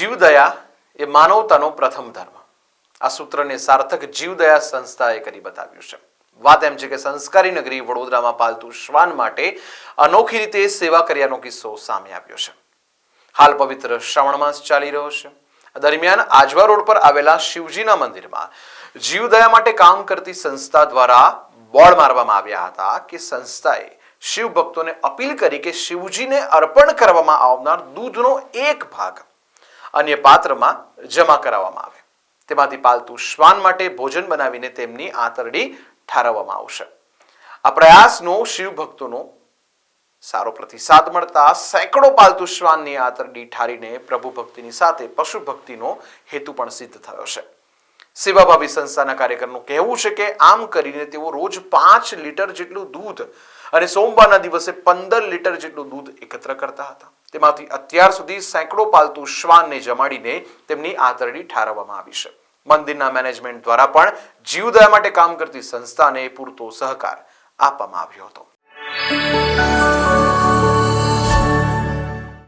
જીવદયા એ માનવતાનો પ્રથમ ધર્મ. આ સૂત્રને સાર્થક જીવદયા સંસ્થાએ કરી બતાવ્યું છે. વાત એમ છે કે સંસ્કારી નગરી વડોદરામાં પાલતુ શ્વાન માટે અનોખી રીતે સેવા કર્યાનો કિસ્સો સામે આવ્યો છે. હાલ પવિત્ર શ્રાવણ માસ ચાલી રહ્યો છે. દરમિયાન આજવા રોડ પર આવેલા શિવજીના મંદિરમાં જીવદયા માટે કામ કરતી સંસ્થા દ્વારા બોર્ડ મારવામાં આવ્યા હતા કે સંસ્થાએ શિવ ભક્તોને અપીલ કરી કે શિવજીને અર્પણ કરવામાં આવનાર દૂધનો એક ભાગ અન્ય પાત્રમાં જમા કરાવવામાં આવે. તેમાંથી પાલતુ શ્વાન માટે ભોજન બનાવીને તેમની આંતરડી ઠારવવામાં આવશે. આ પ્રયાસનો શિવ ભક્તોનો સારો પ્રતિસાદ મળતા સેંકડો પાલતુ શ્વાનની આંતરડી ઠારીને પ્રભુ ભક્તિની સાથે પશુ ભક્તિનો હેતુ પણ સિદ્ધ થયો છે. સેવાભાવી સંસ્થાના કાર્યકરનું કહેવું છે કે આમ કરીને તેઓ રોજ પાંચ લીટર જેટલું દૂધ અને સોમવારના દિવસે પંદર લીટર જેટલું દૂધ એકત્ર કરતા હતા. તેમાંથી અત્યાર સુધી સેંકડો પાલતુ શ્વાનને જમાડીને તેમની આંતરડી ઠારવવામાં આવી છે. મંદિરના મેનેજમેન્ટ દ્વારા પણ જીવદયા માટે કામ કરતી સંસ્થાને પૂરતો સહકાર આપવામાં આવ્યો હતો.